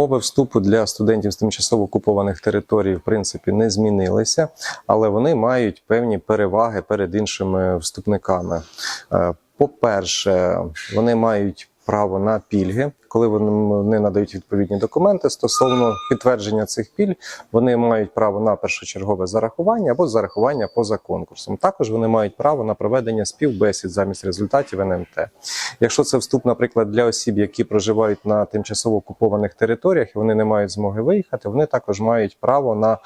Умови вступу для студентів з тимчасово окупованих територій в принципі не змінилися, але вони мають певні переваги перед іншими вступниками. Е, По-перше, вони мають право на пільги, коли вони надають відповідні документи стосовно підтвердження цих пільг, вони мають право на першочергове зарахування або зарахування поза конкурсом. Також вони мають право на проведення співбесід замість результатів НМТ. Якщо це вступ, наприклад, для осіб, які проживають на тимчасово окупованих територіях, і вони не мають змоги виїхати, вони також мають право на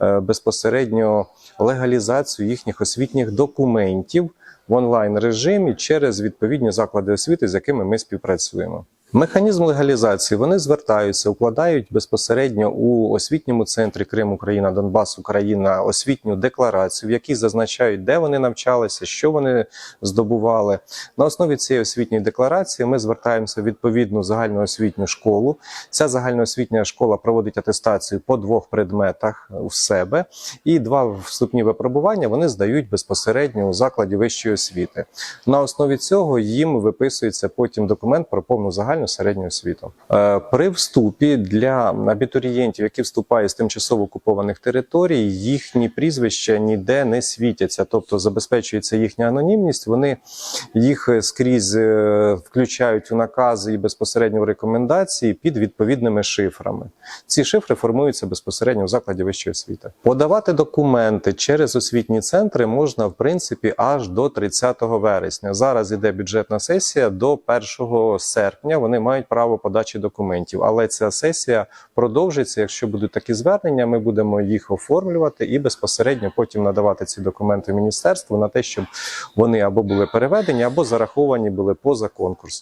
безпосередньо легалізацію їхніх освітніх документів в онлайн режимі через відповідні заклади освіти, з якими ми співпрацюємо. Механізм легалізації вони звертаються, укладають безпосередньо у освітньому центрі Крим, Україна, Донбас, Україна освітню декларацію, в якій зазначають, де вони навчалися, що вони здобували. На основі цієї освітньої декларації ми звертаємося в відповідну загальноосвітню школу. Ця загальноосвітня школа проводить атестацію по двох предметах у себе, і два вступні випробування вони здають безпосередньо у закладі вищої освіти. На основі цього їм виписується потім документ про повну загальну середню освіту. Е, При вступі для абітурієнтів, які вступають з тимчасово окупованих територій, їхні прізвища ніде не світяться, тобто забезпечується їхня анонімність. Вони їх е, скрізь е, включають у накази і безпосередньо в рекомендації під відповідними шифрами. Ці шифри формуються безпосередньо в закладі вищої освіти. Подавати документи через освітні центри можна в принципі аж до 30 вересня. Зараз іде бюджетна сесія до 1 серпня. Вони мають право подачі документів, але ця сесія продовжиться. Якщо будуть такі звернення, ми будемо їх оформлювати і безпосередньо потім надавати ці документи міністерству на те, щоб вони або були переведені, або зараховані були поза конкурс.